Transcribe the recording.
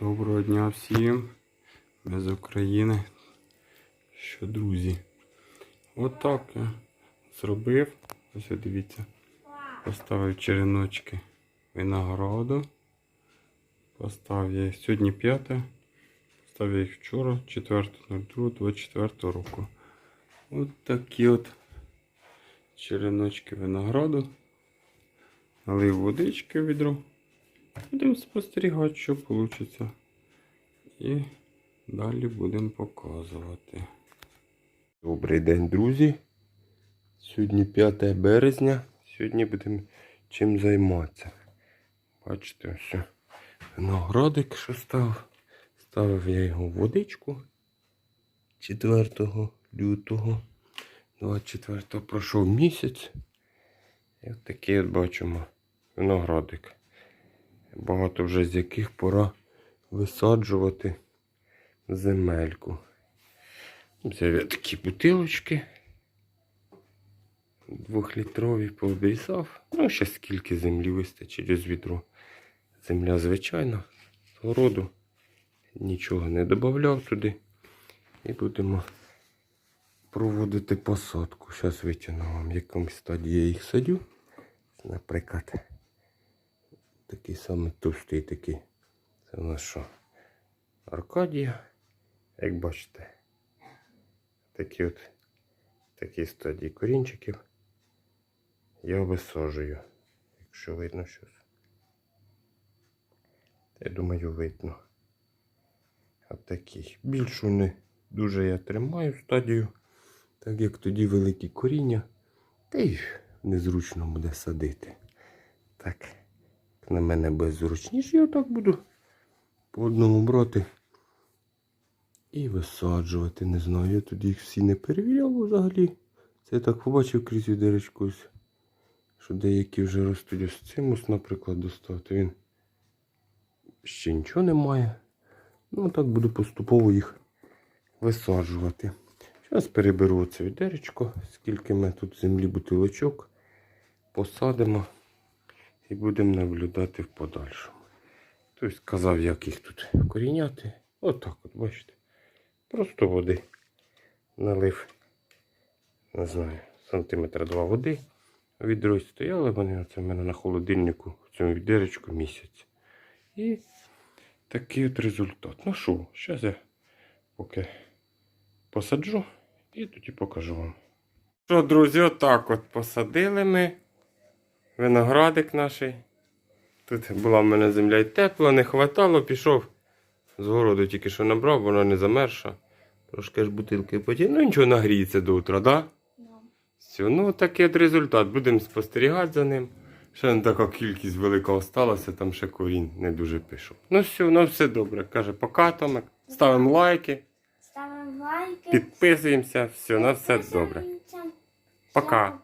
Доброго дня всім. Ми з України. Що, друзі? Отак я зробив. Ось дивіться. Поставив череночки винограду. Поставив я їх сьогодні 5. Поставив їх вчора, 4.02.24 року. От такі от череночки винограду. Налив водички відро. Будемо спостерігати, що вийде. І далі будемо показувати. Добрий день, друзі. Сьогодні 5 березня. Сьогодні будемо чим займатися. Бачите, ось виноградик, що став. Ставив я його в водичку 4 лютого. 24 пройшов місяць. І от такий от бачимо виноградик багато вже з яких пора висаджувати земельку. Взяв я такі бутилочки. Двохлітрові пообрізав. Ну, ще скільки землі вистачить із відро. Земля звичайна, з городу. Нічого не додавав туди. І будемо проводити посадку. Зараз витягну вам, в якому стадії я їх садю. Наприклад такий самий товстий такий. Це у нас що? Аркадія. Як бачите, такі от такі стадії корінчиків я висаджую, якщо видно щось. Я думаю, видно. От такий. Більшу не дуже я тримаю стадію, так як тоді великі коріння, та й незручно буде садити. Так на мене беззручніше, я так буду по одному брати і висаджувати. Не знаю, я тоді їх всі не перевіряв взагалі. Це я так побачив крізь відеречку, що деякі вже ростуть ось цим, ось, наприклад, достати. Він ще нічого не має. Ну, так буду поступово їх висаджувати. Зараз переберу це відеречко, скільки ми тут землі бутилочок посадимо і будемо наблюдати в подальшому. Тобто сказав, як їх тут коріняти. Отак от, бачите. Просто води налив, не знаю, сантиметра два води. Відро стояли вони оце в мене на холодильнику в цьому відеречку місяць. І такий от результат. Ну що, зараз я поки посаджу і тоді покажу вам. Що, друзі, отак от посадили ми виноградик наш. Тут була в мене земля й тепла, не хватало, пішов. З городу тільки що набрав, вона не замерша. Трошки ж бутилки потім. Ну нічого нагріється до утра, да? Все, ну такий от результат. Будемо спостерігати за ним. Ще не така кількість велика осталася, там ще корінь не дуже пішов. Ну все, ну все добре. Каже, пока Томик. Ставимо лайки, Ставимо лайки. підписуємося, все, на все добре. Пока.